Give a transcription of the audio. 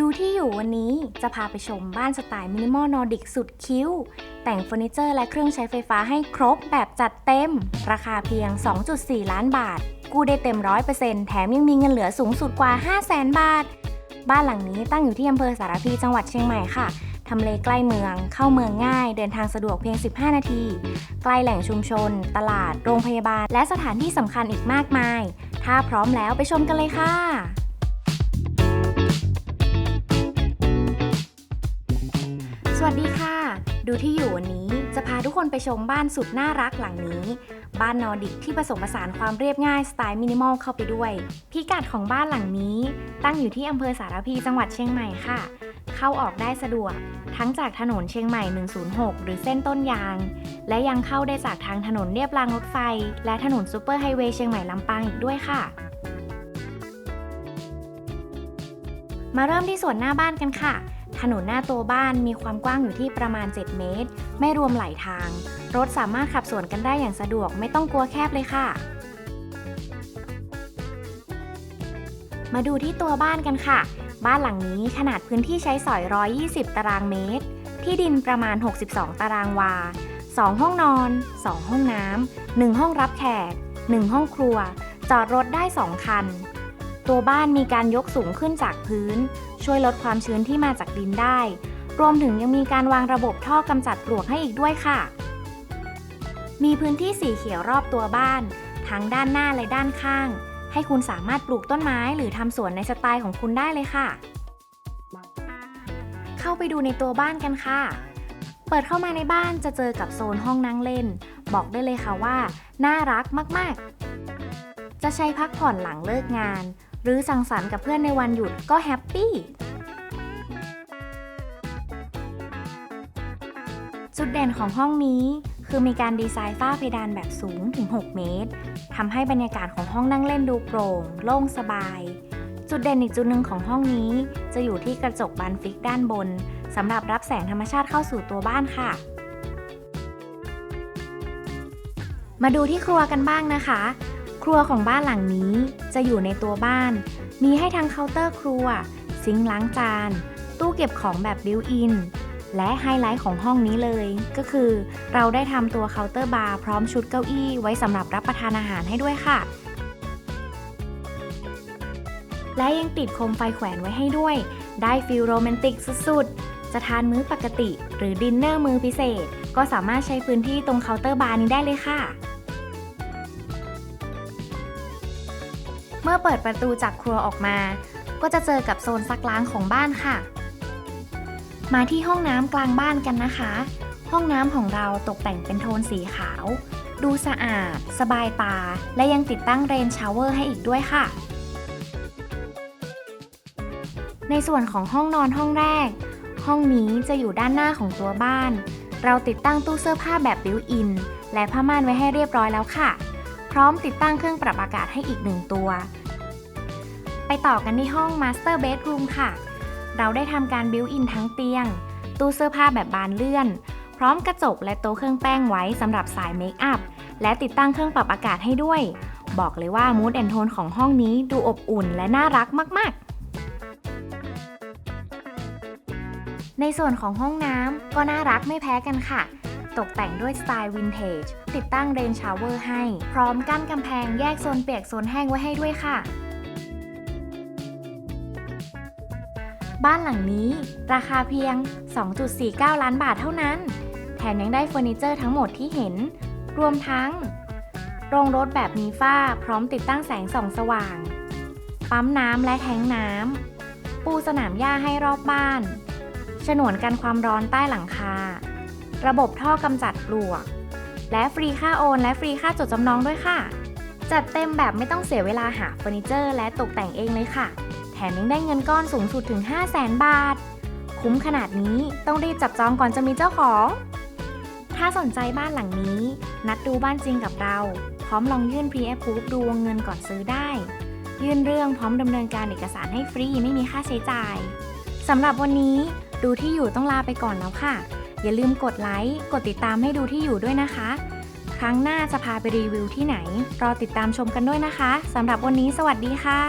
ดูที่อยู่วันนี้จะพาไปชมบ้านสไตล์มินิมอลนอร์ดิกสุดคิ้ว แต่งเฟอร์นิเจอร์และเครื่องใช้ไฟฟ้าให้ครบแบบจัดเต็ม ราคาเพียง 2.4 ล้านบาท กู้ได้เต็ม 100%แถมยังมีเงินเหลือสูงสุดกว่า 500,000 บาท บ้านหลังนี้ตั้งอยู่ที่อำเภอสารพีจังหวัดเชียงใหม่ค่ะทำเลใกล้เมือง เข้าเมืองง่าย เดินทางสะดวกเพียง 15 นาที ใกล้แหล่งชุมชน ตลาด โรงพยาบาล และสถานที่สำคัญอีกมากมาย ถ้าพร้อมแล้วไปชมกันเลยค่ะ วัสดีค่ะ ดูที่อยู่วันนี้จะพาทุกคนไปชมบ้านสุดน่ารักหลังนี้ บ้านนอร์ดิกที่ผสมผสานความเรียบง่ายสไตล์มินิมอลเข้าไปด้วย พิกัดของบ้านหลังนี้ ตั้งอยู่ที่อำเภอสารพีจังหวัดเชียงใหม่ค่ะ เข้าออกได้สะดวก ทั้งจากถนนเชียงใหม่ 106 หรือเส้นต้นยาง และยังเข้าได้จากทางถนนเรียบรางรถไฟ และถนนซูเปอร์ไฮเวย์เชียงใหม่ลำปางอีกด้วยค่ะมาเริ่มที่ส่วนหน้าบ้านกันค่ะ ถนนหน้าตัวบ้านมีความกว้างอยู่ที่ประมาณ 7 เมตร ไม่รวมไหลทาง รถสามารถขับสวนกันได้อย่างสะดวกไม่ต้องกลัวแคบเลยค่ะ มาดูที่ตัวบ้านกันค่ะ บ้านหลังนี้ขนาดพื้นที่ใช้สอย 120 ตารางเมตร ที่ดินประมาณ 62 ตารางวา 2 ห้องนอน 2 ห้องน้ำ 1 ห้องรับแขก 1 ห้องครัว จอดรถได้ 2 คัน ตัวบ้านมีการยกสูงขึ้นจากพื้น ช่วยลดความชื้นที่มาจากดินได้ รวมถึงยังมีการวางระบบท่อกำจัดปลวกให้อีกด้วยค่ะ มีพื้นที่สีเขียวรอบตัวบ้าน ทั้งด้านหน้าและด้านข้าง ให้คุณสามารถปลูกต้นไม้หรือทำสวนในสไตล์ของคุณได้เลยค่ะ เข้าไปดูในตัวบ้านกันค่ะเปิดเข้ามาในบ้านจะเจอกับโซนห้องนั่งเล่น บอกได้เลยค่ะว่า น่ารักมาก ๆ จะใช้พักผ่อนหลังเลิกงานหรือสังสรรค์กับเพื่อนในวันหยุดก็แฮปปี้จุดเด่นของห้องนี้คือมีการดีไซน์ฝ้าเพดานแบบสูงถึง 6 เมตรทำให้บรรยากาศของห้องนั่งเล่นดูโปร่ง โล่งสบาย จุดเด่นอีกจุดหนึ่งของห้องนี้ จะอยู่ที่กระจกบานฟิกด้านบนสำหรับรับแสงธรรมชาติเข้าสู่ตัวบ้านค่ะ มาดูที่ครัวกันบ้างนะคะ ครัวของบ้านหลังนี้จะอยู่ในตัวบ้าน มีให้ทั้งเคาน์เตอร์ครัว ซิงค์ล้างจาน ตู้เก็บของแบบบิวอิน และไฮไลท์ของห้องนี้เลย ก็คือเราได้ทำตัวเคาน์เตอร์บาร์พร้อมชุดเก้าอี้ไว้สำหรับรับประทานอาหารให้ด้วยค่ะ และยังติดโคมไฟแขวนไว้ให้ด้วย ได้ฟิลโรแมนติกสุดๆ จะทานมื้อปกติ หรือดินเนอร์มื้อพิเศษ ก็สามารถใช้พื้นที่ตรงเคาน์เตอร์บาร์นี้ได้เลยค่ะ เมื่อเปิดประตูจากครัวออกมา ก็จะเจอกับโซนซักล้างของบ้านค่ะ มาที่ห้องน้ำกลางบ้านกันนะคะ ห้องน้ำของเราตกแต่งเป็นโทนสีขาว ดูสะอาด สบายตา และยังติดตั้งเรนชาวเวอร์ให้อีกด้วยค่ะ ในส่วนของห้องนอนห้องแรก ห้องนี้จะอยู่ด้านหน้าของตัวบ้าน เราติดตั้งตู้เสื้อผ้าแบบบิวอิน และผ้าม่านไว้ให้เรียบร้อยแล้วค่ะ ร้อมติดตั้งเครื่องปรับอากาศให้อีกหนึ่งตัว ไปต่อกันที่ห้อง Master Bedroom ค่ะ เราได้ทำการบิวอินทั้งเตียง ตู้เสื้อผ้าแบบบานเลื่อน พร้อมกระจกและโต๊ะเครื่องแป้งไว้สำหรับสายเมคอัพ และติดตั้งเครื่องปรับอากาศให้ด้วย บอกเลยว่ามูดแอนโทนของห้องนี้ดูอบอุ่นและน่ารักมาก ๆในส่วนของห้องน้ำก็น่ารักไม่แพ้กันค่ะ ตกแต่งด้วยสไตล์วินเทจ ติดตั้งเรนชาวเวอร์ให้ พร้อมกั้นกำแพงแยกโซนเปียกโซนแห้งไว้ให้ด้วยค่ะ บ้านหลังนี้ ราคาเพียง 2.49 ล้านบาทเท่านั้น แถมยังได้เฟอร์นิเจอร์ทั้งหมดที่เห็น รวมทั้ง โรงรถแบบมีฝ้า พร้อมติดตั้งแสงส่องสว่าง ปั๊มน้ำและแทงน้ำ ปูสนามหญ้าให้รอบบ้าน ฉนวนกันความร้อนใต้หลังคา ระบบท่อกำจัดปลวก และฟรีค่าโอน และฟรีค่าจดจำนองด้วยค่ะ จัดเต็มแบบไม่ต้องเสียเวลาหาเฟอร์นิเจอร์และตกแต่งเองเลยค่ะ แถมยังได้เงินก้อนสูงสุดถึง 5 0 0แสนบาท คุ้มขนาดนี้ต้องรีบจับจองก่อนจะมีเจ้าของ ถ้าสนใจบ้านหลังนี้ นัดดูบ้านจริงกับเรา พร้อมลองยื่น pre approve ดูวงเงินก่อนซื้อได้ ยื่นเรื่องพร้อมดำเนินการเอกสารให้ฟรีไม่มีค่าใช้จ่ายสำหรับวันนี้ดูที่อยู่ต้องลาไปก่อนแล้วค่ะ อย่าลืมกดไลค์ กดติดตามให้ดูที่อยู่ด้วยนะคะ ครั้งหน้าจะพาไปรีวิวที่ไหน รอติดตามชมกันด้วยนะคะสำหรับวันนี้สวัสดีค่ะ